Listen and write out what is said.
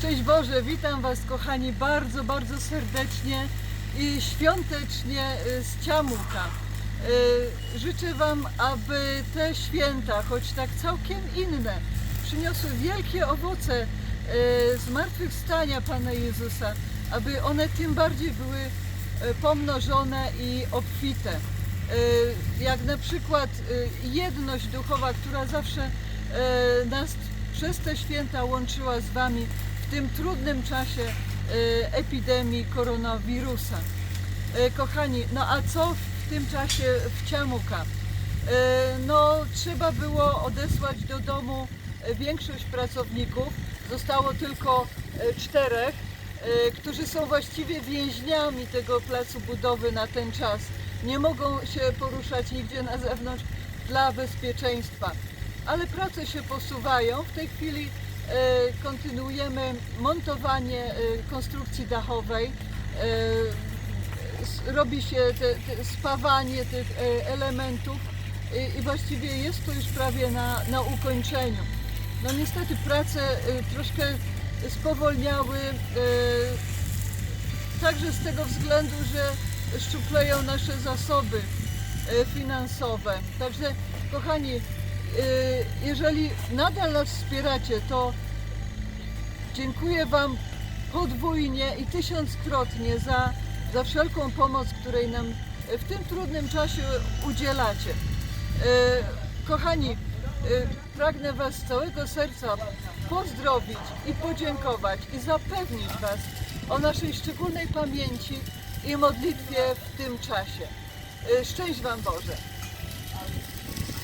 Szczęść Boże, witam Was kochani bardzo, bardzo serdecznie i świątecznie y, z Ciamuka. Y, Życzę Wam, aby te święta, choć tak całkiem inne, przyniosły wielkie owoce y, zmartwychwstania Pana Jezusa, aby one tym bardziej były pomnożone i obfite. Jak na przykład jedność duchowa, która zawsze nas przez te święta łączyła z Wami w tym trudnym czasie y, epidemii koronawirusa. Y, Kochani, no a co w tym czasie w Ciamuka? Y, No, trzeba było odesłać do domu większość pracowników. Zostało tylko czterech, którzy są właściwie więźniami tego placu budowy na ten czas. Nie mogą się poruszać nigdzie na zewnątrz dla bezpieczeństwa. Ale prace się posuwają. W tej chwili kontynuujemy montowanie e, konstrukcji dachowej. E, robi się te, te spawanie tych e, elementów i, właściwie jest to już prawie na, na ukończeniu. No niestety prace e, troszkę spowolniały, e, także z tego względu, że szczupleją nasze zasoby e, finansowe. Także kochani, e, jeżeli nadal nas wspieracie, to dziękuję Wam podwójnie i tysiąckrotnie za, za wszelką pomoc, której nam w tym trudnym czasie udzielacie. E, Kochani, e, pragnę Was z całego serca pozdrowić i podziękować i zapewnić Was o naszej szczególnej pamięci i modlitwie w tym czasie. Szczęść Wam Boże!